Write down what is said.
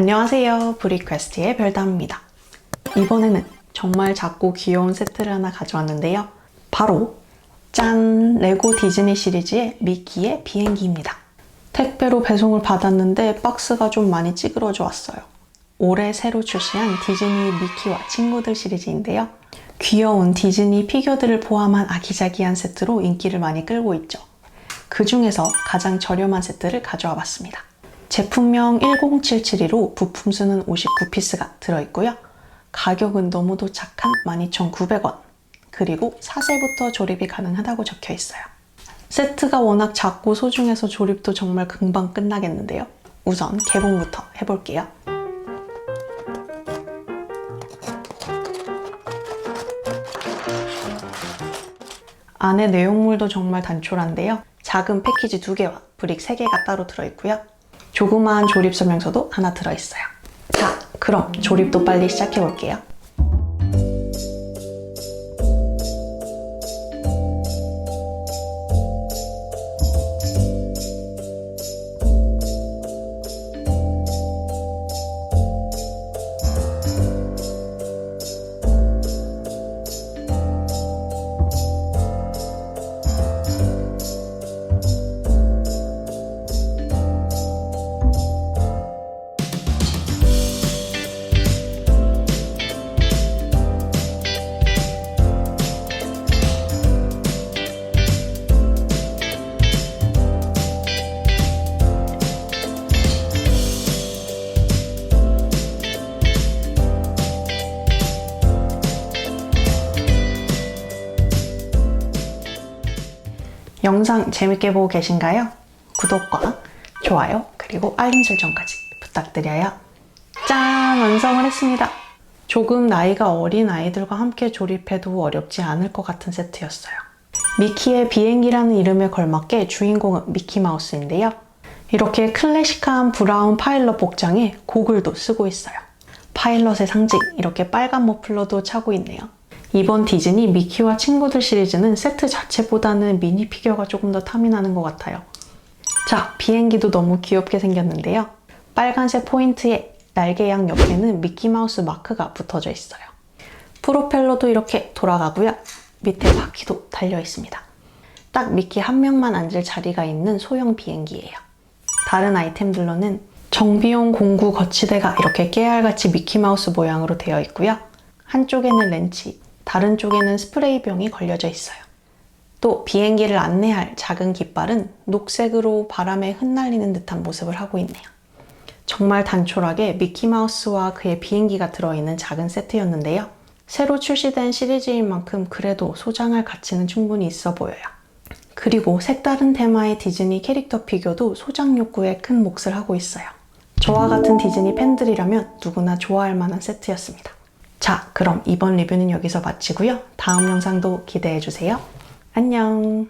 안녕하세요. 브리퀘스트의 별담입니다. 이번에는 정말 작고 귀여운 세트를 하나 가져왔는데요. 바로 짠! 레고 디즈니 시리즈의 미키의 비행기입니다. 택배로 배송을 받았는데 박스가 좀 많이 찌그러져 왔어요. 올해 새로 출시한 디즈니 미키와 친구들 시리즈인데요. 귀여운 디즈니 피규어들을 포함한 아기자기한 세트로 인기를 많이 끌고 있죠. 그 중에서 가장 저렴한 세트를 가져와 봤습니다. 제품명 10772로 부품 수는 59피스가 들어있고요. 가격은 너무도 착한 12,900원. 그리고 4세부터 조립이 가능하다고 적혀 있어요. 세트가 워낙 작고 소중해서 조립도 정말 금방 끝나겠는데요. 우선 개봉부터 해볼게요. 안에 내용물도 정말 단촐한데요. 작은 패키지 2개와 브릭 3개가 따로 들어있고요. 조그마한 조립 설명서도 하나 들어있어요. 자, 그럼 조립도 빨리 시작해 볼게요. 영상 재밌게 보고 계신가요? 구독과 좋아요 그리고 알림 설정까지 부탁드려요. 짠! 완성을 했습니다. 조금 나이가 어린 아이들과 함께 조립해도 어렵지 않을 것 같은 세트였어요. 미키의 비행기라는 이름에 걸맞게 주인공은 미키마우스인데요. 이렇게 클래식한 브라운 파일럿 복장에 고글도 쓰고 있어요. 파일럿의 상징, 이렇게 빨간 머플러도 차고 있네요. 이번 디즈니 미키와 친구들 시리즈는 세트 자체보다는 미니 피규어가 조금 더 탐이 나는 것 같아요. 자, 비행기도 너무 귀엽게 생겼는데요. 빨간색 포인트에 날개 양 옆에는 미키마우스 마크가 붙어져 있어요. 프로펠러도 이렇게 돌아가고요. 밑에 바퀴도 달려 있습니다. 딱 미키 한 명만 앉을 자리가 있는 소형 비행기예요. 다른 아이템들로는 정비용 공구 거치대가 이렇게 깨알같이 미키마우스 모양으로 되어 있고요. 한쪽에는 렌치, 다른 쪽에는 스프레이병이 걸려져 있어요. 또 비행기를 안내할 작은 깃발은 녹색으로 바람에 흩날리는 듯한 모습을 하고 있네요. 정말 단촐하게 미키마우스와 그의 비행기가 들어있는 작은 세트였는데요. 새로 출시된 시리즈인 만큼 그래도 소장할 가치는 충분히 있어 보여요. 그리고 색다른 테마의 디즈니 캐릭터 피규어도 소장 욕구에 큰 몫을 하고 있어요. 저와 같은 디즈니 팬들이라면 누구나 좋아할 만한 세트였습니다. 자, 그럼 이번 리뷰는 여기서 마치고요. 다음 영상도 기대해 주세요. 안녕.